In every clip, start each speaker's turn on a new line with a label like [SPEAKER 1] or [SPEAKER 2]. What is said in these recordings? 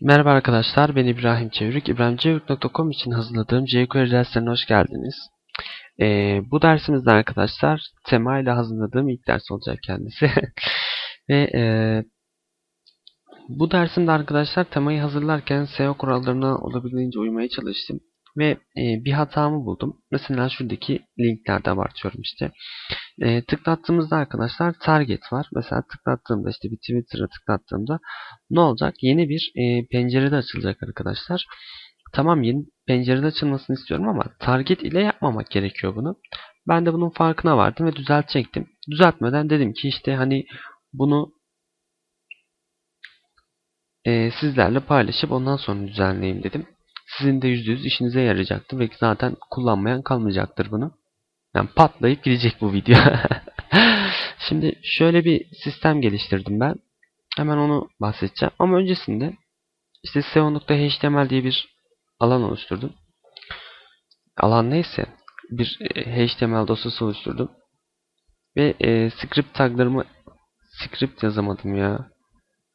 [SPEAKER 1] Merhaba arkadaşlar, ben İbrahim Çevrik. İbrahimçevrik.com için hazırladığım jQuery derslerine hoş geldiniz. Ee, bu dersimizde arkadaşlar tema ile hazırladığım ilk ders olacak kendisi. Ve e, bu dersimde arkadaşlar temayı hazırlarken SEO kurallarına olabildiğince uymaya çalıştım. Ve e, bir hatamı buldum. Mesela şuradaki linklerde abartıyorum işte. E, tıklattığımızda arkadaşlar target var. Mesela tıklattığımda işte bir Twitter'a tıklattığımda ne olacak? Yeni bir e, pencerede açılacak arkadaşlar. Tamam yeni pencerede açılmasını istiyorum ama target ile yapmamak gerekiyor bunu. Ben de bunun farkına vardım ve düzeltecektim. Düzeltmeden dedim ki işte hani bunu e, sizlerle paylaşıp ondan sonra düzenleyeyim dedim. Sizin de %100 işinize yarayacaktır ve zaten kullanmayan kalmayacaktır bunu. Yani patlayıp gidecek bu video. Şimdi şöyle bir sistem geliştirdim ben. Hemen onu bahsedeceğim. Ama öncesinde işte seo.html diye bir alan oluşturdum. Alan neyse bir e, HTML dosyası oluşturdum. Ve e, script taglarımı script yazamadım ya.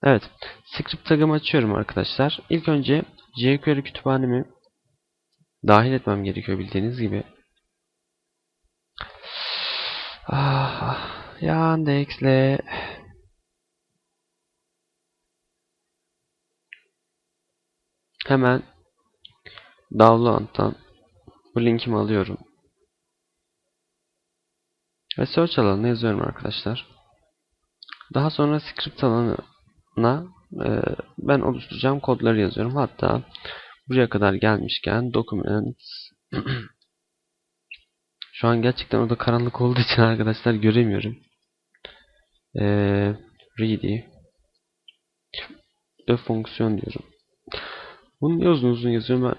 [SPEAKER 1] Evet. Script tagımı açıyorum arkadaşlar. İlk önce jQuery kütüphanemi dahil etmem gerekiyor bildiğiniz gibi. Ah, Yandex'le hemen download'dan bu linkimi alıyorum. Ve search alanına yazıyorum arkadaşlar. Daha sonra script alanına e, ben oluşturacağım kodları yazıyorum. Hatta buraya kadar gelmişken documents Şu an gerçekten orada karanlık olduğu için arkadaşlar göremiyorum. Ee, ready ve fonksiyon diyorum. Bunu niye uzun uzun yazıyorum ben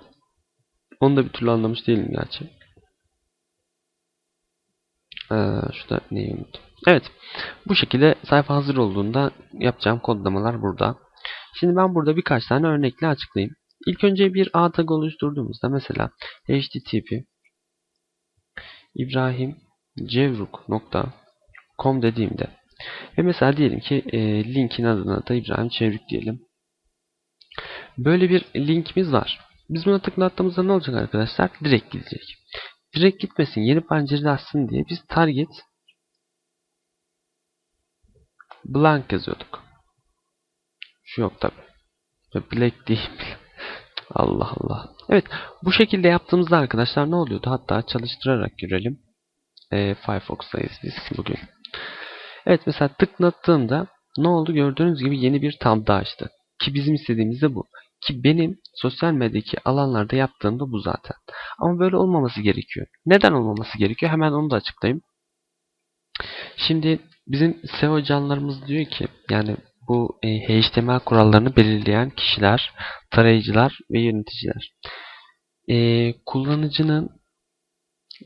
[SPEAKER 1] onu da bir türlü anlamış değilim gerçi. Ee, şurada neyi unuttum. Evet. Bu şekilde sayfa hazır olduğunda yapacağım kodlamalar burada. Şimdi ben burada birkaç tane örnekle açıklayayım. İlk önce bir A tag oluşturduğumuzda mesela http ibrahimcevruk.com dediğimde ve mesela diyelim ki e, linkin adına da İbrahim Çevrik diyelim. Böyle bir linkimiz var. Biz buna tıklattığımızda ne olacak arkadaşlar? Direkt gidecek. Direkt gitmesin, yeni pencerede açsın diye biz target blank yazıyorduk. Şu yok tabi. Black değil. Allah Allah. Evet bu şekilde yaptığımızda arkadaşlar ne oluyordu? Hatta çalıştırarak görelim. E, Firefox'tayız biz bugün. Evet mesela tıklattığımda ne oldu? Gördüğünüz gibi yeni bir tab daha açtı. Ki bizim istediğimiz de bu. Ki benim sosyal medyadaki alanlarda yaptığım da bu zaten. Ama böyle olmaması gerekiyor. Neden olmaması gerekiyor? Hemen onu da açıklayayım. Şimdi bizim SEO canlarımız diyor ki yani bu e, HTML kurallarını belirleyen kişiler, tarayıcılar ve yöneticiler. E, kullanıcının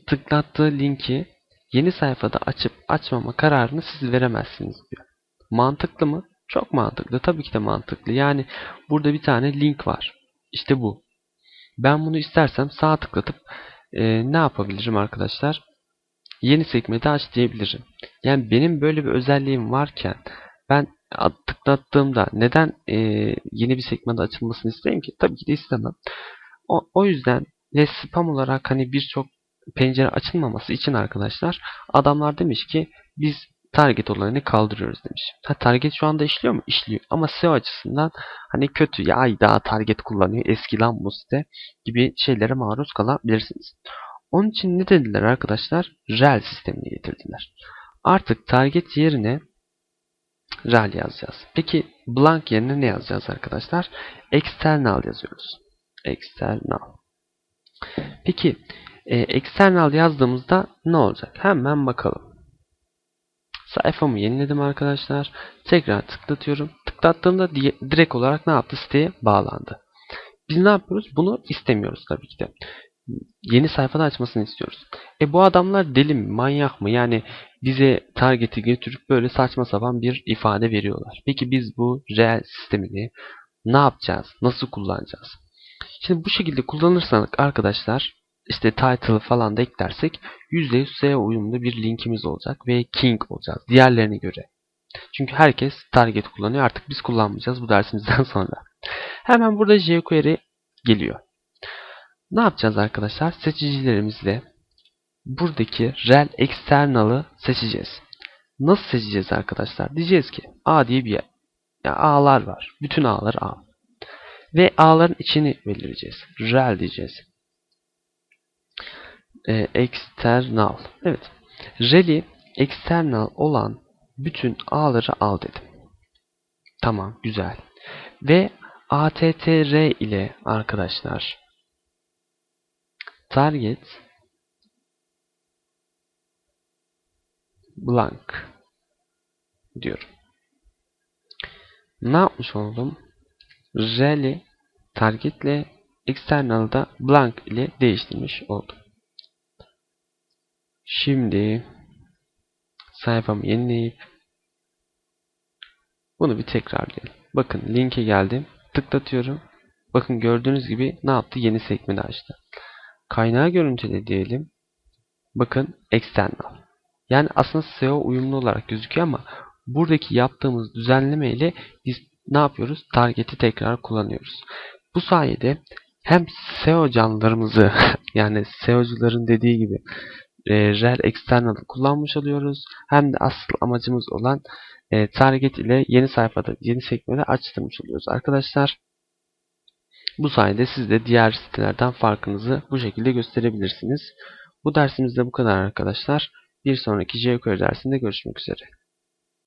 [SPEAKER 1] tıklattığı linki yeni sayfada açıp açmama kararını siz veremezsiniz diyor. Mantıklı mı? Çok mantıklı. Tabii ki de mantıklı. Yani burada bir tane link var. İşte bu. Ben bunu istersem sağ tıklatıp e, ne yapabilirim arkadaşlar? Yeni sekmede aç diyebilirim. Yani benim böyle bir özelliğim varken ben tıklattığımda neden e, yeni bir sekmede açılmasını isteyeyim ki? Tabii ki de istemem. O, o yüzden ve spam olarak hani birçok pencere açılmaması için arkadaşlar adamlar demiş ki biz target olayını kaldırıyoruz demiş. Ha, target şu anda işliyor mu? İşliyor. Ama SEO açısından hani kötü ya daha target kullanıyor eski lan bu site gibi şeylere maruz kalabilirsiniz. Onun için ne dediler arkadaşlar? Rel sistemini getirdiler. Artık target yerine rel yazacağız. Peki blank yerine ne yazacağız arkadaşlar? External yazıyoruz. External. Peki e, external yazdığımızda ne olacak? Hemen bakalım. Sayfamı yeniledim arkadaşlar. Tekrar tıklatıyorum. Tıklattığımda direkt olarak ne yaptı? Siteye bağlandı. Biz ne yapıyoruz? Bunu istemiyoruz tabii ki de. Yeni sayfada açmasını istiyoruz. E bu adamlar deli mi? Manyak mı? Yani bize target'i götürüp böyle saçma sapan bir ifade veriyorlar. Peki biz bu reel sistemini ne yapacağız? Nasıl kullanacağız? Şimdi bu şekilde kullanırsak arkadaşlar işte title falan da eklersek %100 SEO uyumlu bir linkimiz olacak ve king olacağız diğerlerine göre. Çünkü herkes target kullanıyor. Artık biz kullanmayacağız bu dersimizden sonra. Hemen burada jQuery geliyor. Ne yapacağız arkadaşlar? Seçicilerimizle buradaki rel external'ı seçeceğiz. Nasıl seçeceğiz arkadaşlar? Diyeceğiz ki A diye bir yer. Yani A'lar var. Bütün A'lar A. Ve A'ların içini belirleyeceğiz. Rel diyeceğiz. Ee, external. Evet. Rel'i external olan bütün A'ları al dedim. Tamam. Güzel. Ve attr ile arkadaşlar target blank diyorum. Ne yapmış oldum? Rel'i target ile external'da blank ile değiştirmiş oldum. Şimdi sayfamı yenileyip bunu bir tekrarlayalım. Bakın linke geldim. Tıklatıyorum. Bakın gördüğünüz gibi ne yaptı? Yeni sekmeni açtı. Kaynağı görüntüle diyelim. Bakın external. Yani aslında SEO uyumlu olarak gözüküyor ama buradaki yaptığımız düzenleme ile biz ne yapıyoruz? Target'i tekrar kullanıyoruz. Bu sayede hem SEO canlılarımızı yani SEO'cuların dediği gibi e, rel external'ı kullanmış oluyoruz. Hem de asıl amacımız olan e, target ile yeni sayfada yeni sekmede açtırmış oluyoruz arkadaşlar. Bu sayede siz de diğer sitelerden farkınızı bu şekilde gösterebilirsiniz. Bu dersimizde bu kadar arkadaşlar. Bir sonraki jQuery dersinde görüşmek üzere.